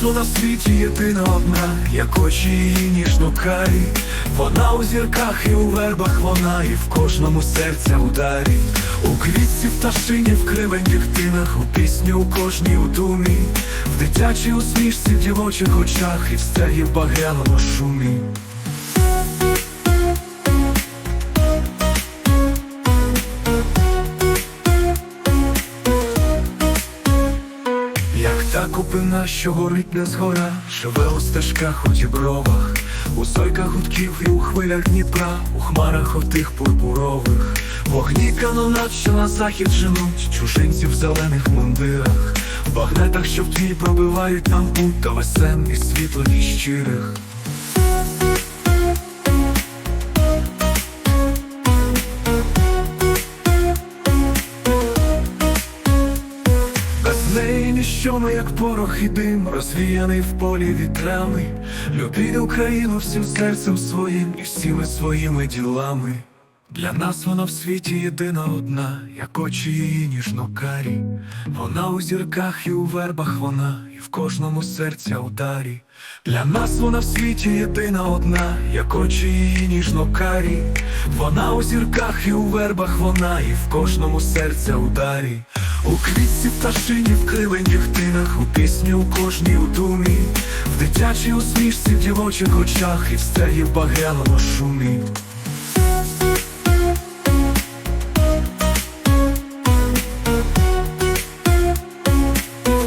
Для на світі єдина одна, як очі її ніжно карі. Вона у зірках і у вербах вона, і в кожному серця ударі. У квітці, в пташині, в кривеньких тинах, у пісні у кожній у думі, в дитячій усмішці, в дівочих очах, і в стегі в багряному шумі. Купина, що горить не згора, живе у стежках у дібровах, у сойках гудків і у хвилях Дніпра, у хмарах отих пурпурових, вогні канонат, що на захід женуть, чужинці в зелених мундирах, в багнетах, що в твій пробивають нам путь та весен і світло і щирих. Ніщо ми, як порох і дим, розвіяний в полі вітрами. Любіть Україну всім серцем своїм і всіми своїми ділами. Для нас вона в світі єдина одна, як очі її ніжно карі. Вона у зірках і у вербах вона, і в кожному серця ударі. Для нас вона в світі єдина одна, як очі її ніжно карі. Вона у зірках і у вербах вона, і в кожному серця ударі. У квітці пташині, в кривеньких тинах, у пісні у кожній у думі, в дитячій усмішці, в дівочих очах, і в стегі в багряному шумі.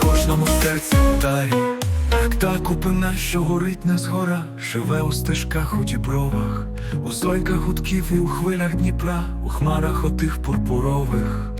Кожному серці ударі, як та купина, що горить не згора, живе у стежках у дібровах, у зойках гудків і у хвилях Дніпра, у хмарах отих пурпурових.